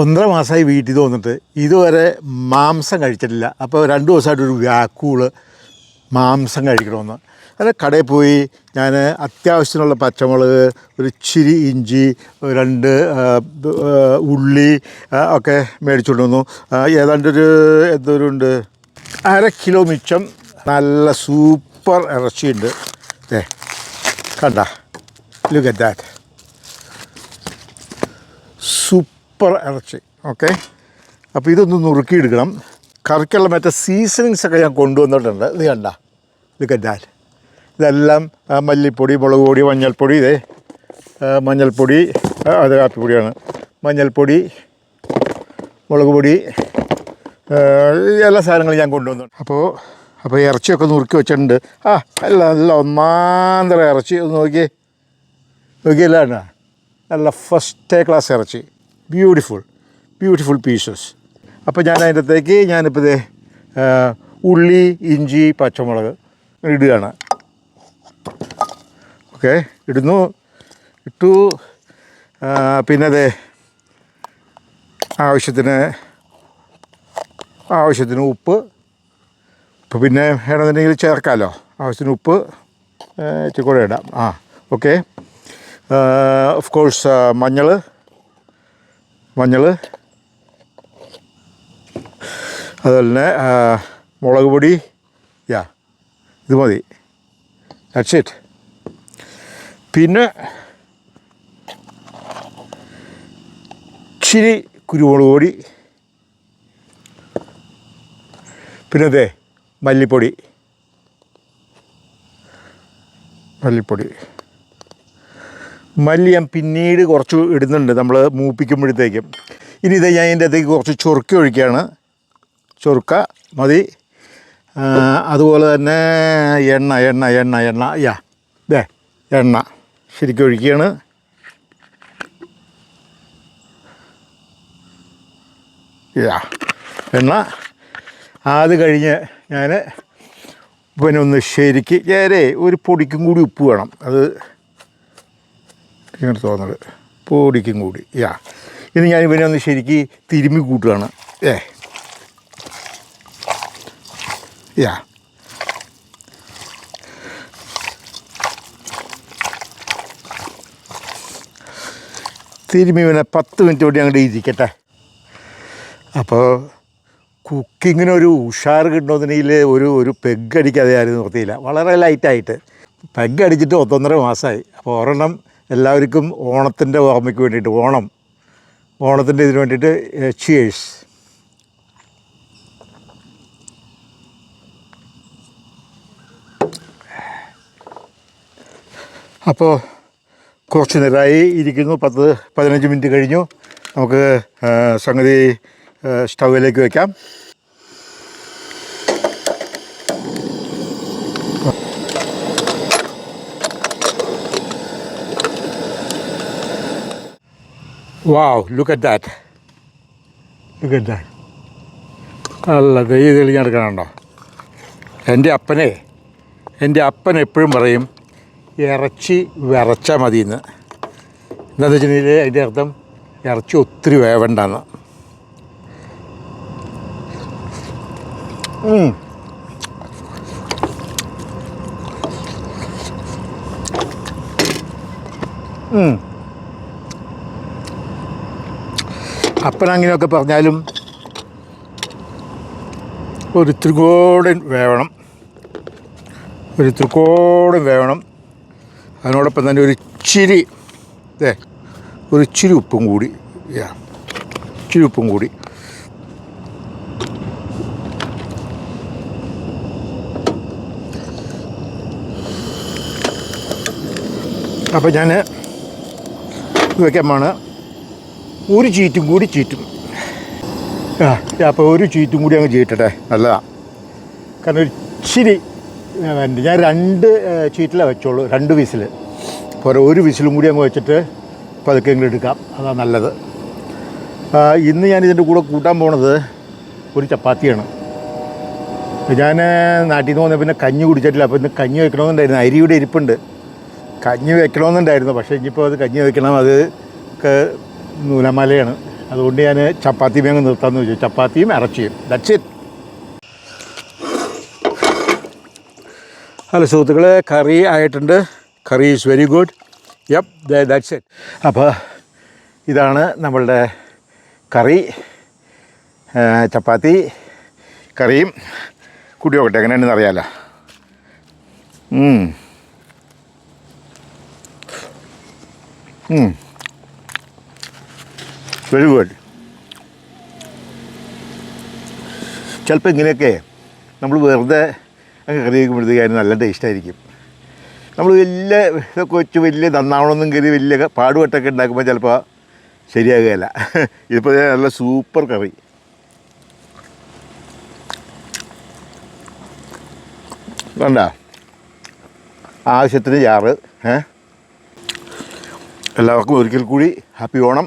ഒന്നര മാസമായി വീട്ടിൽ തോന്നിട്ട് ഇതുവരെ മാംസം കഴിച്ചിട്ടില്ല. അപ്പോൾ രണ്ട് ദിവസമായിട്ട് ഒരു വ്യാക്കൂൾ മാംസം കഴിക്കണമെന്ന്. അങ്ങനെ കടയിൽ പോയി ഞാൻ അത്യാവശ്യത്തിനുള്ള പച്ചമുളക് ഒരു ഇച്ചിരി ഇഞ്ചി രണ്ട് ഉള്ളി ഒക്കെ മേടിച്ചുകൊണ്ട് വന്നു ഏതാണ്ടൊരു എന്തോരുണ്ട് അര കിലോ മിച്ചം നല്ല സൂപ്പർ ഇറച്ചിയുണ്ട്. ഏ കണ്ട. ലുക്ക് അറ്റ് ദാറ്റ് സൂപ്പർ ഇറച്ചി ഓക്കെ? അപ്പോൾ ഇതൊന്ന് നുറുക്കിയെടുക്കണം. കറിക്കുള്ള മറ്റേ സീസണിങ്സ് ഒക്കെ ഞാൻ കൊണ്ടുവന്നിട്ടുണ്ട്. ഇത് കണ്ട? ഇത് കണ്ടാൽ. ഇതെല്ലാം മല്ലിപ്പൊടി മുളക് പൊടി മഞ്ഞൾപ്പൊടി ഇതേ മഞ്ഞൾപ്പൊടി അത് കാപ്പിപ്പൊടിയാണ്. മഞ്ഞൾപ്പൊടി മുളക് പൊടി എല്ലാ സാധനങ്ങളും ഞാൻ കൊണ്ടുവന്നു അപ്പോൾ അപ്പോൾ ഇറച്ചിയൊക്കെ നുറുക്കി വെച്ചിട്ടുണ്ട്. ആ അല്ല നല്ല ഒന്നാന്തര ഇറച്ചി ഒന്ന് നോക്കിയേ. നോക്കിയല്ല? നല്ല ഫസ്റ്റ് ക്ലാസ് ഇറച്ചി. ബ്യൂട്ടിഫുൾ ബ്യൂട്ടിഫുൾ പീസസ് അപ്പോൾ ഞാൻ അതിന്റെ അകത്തേക്ക് ഞാനിപ്പോൾ ഇതേ ഉള്ളി ഇഞ്ചി പച്ചമുളക് ഇടുകയാണ്. ഓക്കെ ഇടുന്നു. ഇട്ടു. പിന്നെ അതെ ആവശ്യത്തിന് ആവശ്യത്തിന് ഉപ്പ്. ഇപ്പോൾ പിന്നെ വേണമെന്നുണ്ടെങ്കിൽ ചേർക്കാമല്ലോ ആവശ്യത്തിന് ഉപ്പ് ഇച്ചിരി കൂടെ ഇടാം. ആ ഓക്കെ. ഓഫ് കോഴ്സ് മഞ്ഞൾ മഞ്ഞൾ അതുപോലെ തന്നെ മുളക് പൊടി. യാ ഇത് മതി. ദാറ്റ്സ് ഇറ്റ് പിന്നെ ചിരി കുരുമുളക് പൊടി. പിന്നെ അതെ മല്ലിപ്പൊടി. മല്ലിപ്പൊടി. മല്ലി ഞാൻ പിന്നീട് കുറച്ച് ഇടുന്നുണ്ട്. നമ്മൾ മൂപ്പിക്കുമ്പോഴത്തേക്കും. ഇനി ഇത് ഞാൻ ഇതിന്റെ അകത്തേക്ക് കുറച്ച് ചൊറുക്കി ഒഴിക്കുകയാണ്. ചൊറുക്ക മതി. അതുപോലെ തന്നെ എണ്ണ എണ്ണ എണ്ണ എണ്ണ. യാ ദേ എണ്ണ ശരിക്കും ഒഴിക്കുകയാണ്. യാ എണ്ണ. അത് കഴിഞ്ഞ് ഞാൻ പിന്നെ ഒന്ന് ശരിക്ക് ഏരെ ഒരു പൊടിക്കും കൂടി ഉപ്പ് വേണം. അത് ഇങ്ങനെ തോന്നുന്നത് പൊടിക്കും കൂടി. യാ. ഇത് ഞാൻ ഇവനെ ഒന്ന് ശരിക്ക് തിരുമ്മി കൂട്ടുകയാണ്. ഏ. യാ. തിരുമ്മി ഇവനെ പത്ത് മിനിറ്റ് കൂടി അങ്ങോട്ട് ഇരിക്കട്ടെ അപ്പോൾ കുക്കിങ്ങിനൊരു ഉഷാർ കിട്ടണമെന്നുണ്ടെങ്കിൽ ഒരു ഒരു പെഗ് അടിക്കാതെ ആരും നിർത്തിയില്ല. വളരെ ലൈറ്റായിട്ട് പെഗ് അടിച്ചിട്ട് ഒത്തൊന്നര മാസമായി. അപ്പോൾ ഒരെണ്ണം എല്ലാവർക്കും ഓണത്തിന്റെ ഓർമ്മയ്ക്ക് വേണ്ടിയിട്ട് ഓണം. ഓണത്തിന്റെ ഇതിന് വേണ്ടിയിട്ട് ചിയേഴ്സ് അപ്പോൾ കുറച്ച് നേരമായി ഇരിക്കുന്നു. പത്ത് പതിനഞ്ച് മിനിറ്റ് കഴിഞ്ഞു. നമുക്ക് സംഗതി സ്റ്റൗവിലേക്ക് വയ്ക്കാം വാവ് look at that. Look at that. അല്ല ദൈ തെളിഞ്ഞെടുക്കണുണ്ടോ എന്റെ അപ്പനെ എന്റെ അപ്പൻ എപ്പോഴും പറയും ഇറച്ചി വിറച്ചാൽ മതിയെന്ന് എന്താണെന്ന് വെച്ചിട്ടുണ്ടെങ്കിൽ അതിന്റെ അർത്ഥം ഇറച്ചി ഒത്തിരി വേവണ്ടെന്ന് അപ്പനങ്ങനെയൊക്കെ പറഞ്ഞാലും ഒരു ത്രികോടൻ വേവണം. ഒരു ത്രികോടൻ വേവണം. അതിനോടൊപ്പം തന്നെ ഒരു ഇച്ചിരി ഇതേ ഒരു ഇച്ചിരി ഉപ്പും കൂടി ഇച്ചിരി ഉപ്പും കൂടി. അപ്പോൾ ഞാൻ വയ്ക്കാൻ പോണ് ഒരു ചീറ്റും കൂടി ചീറ്റും. ആ അപ്പോൾ ഒരു ചീറ്റും കൂടി അങ്ങ് ചീറ്റട്ടെ. നല്ലതാണ് കാരണം ഒരു ഇച്ചിരി. ഞാൻ രണ്ട് ചീറ്റിലേ വെച്ചോളൂ രണ്ട് വിസിൽ പോരാ ഒരു വിസിലും കൂടി അങ്ങ് വെച്ചിട്ട് പതുക്കെ ഇങ്ങ് എടുക്കാം. അതാണ് നല്ലത്. ഇന്ന് ഞാൻ ഇതിന്റെ കൂടെ കൂട്ടാൻ പോണത് ഒരു ചപ്പാത്തിയാണ്. ഞാൻ നാട്ടിൽ നിന്ന് പിന്നെ കഞ്ഞി കുടിച്ചിട്ടില്ല. അപ്പോൾ ഇന്ന് കഞ്ഞി വെക്കണമെന്നുണ്ടായിരുന്നു. അരിയുടെ ഇരിപ്പുണ്ട്. കഞ്ഞി വെക്കണമെന്നുണ്ടായിരുന്നു. പക്ഷേ ഇനിയിപ്പോൾ അത് കഞ്ഞി വെക്കണം. അത് നൂലമലയാണ്. അതുകൊണ്ട് ഞാൻ ചപ്പാത്തിയും അങ്ങ് നിർത്താമെന്ന് ചോദിച്ചു ചപ്പാത്തിയും ഇറച്ചിയും. ദറ്റ്സ് ഇറ്റ് ഹലോ സുഹൃത്തുക്കളെ കറി ആയിട്ടുണ്ട്. Curry is very good yup that's it അപ്പോൾ ഇതാണ് നമ്മളുടെ കറി. ചപ്പാത്തി കറിയും കുടിയോട്ടെ എങ്ങനെയാണെന്ന് അറിയാമല്ലോ വെരി ഗുഡ്. ചിലപ്പോൾ ഇങ്ങനെയൊക്കെ നമ്മൾ വെറുതെ അങ്ങ് കറി വയ്ക്കുമ്പോഴത്തേക്ക് അതിന് നല്ല ടേസ്റ്റായിരിക്കും നമ്മൾ വലിയ ഇതൊക്കെ വെച്ച് വലിയ നന്നാവണമെന്നും കരുതി വലിയ പാടുപെട്ടൊക്കെ ഉണ്ടാക്കുമ്പോൾ ചിലപ്പോൾ ശരിയാകുകയില്ല. ഇതിപ്പോൾ നല്ല സൂപ്പർ കറി. വേണ്ട. ആവശ്യത്തിന് ചാറ് ഏ? എല്ലാവർക്കും ഒരിക്കൽ കൂടി happy Onam.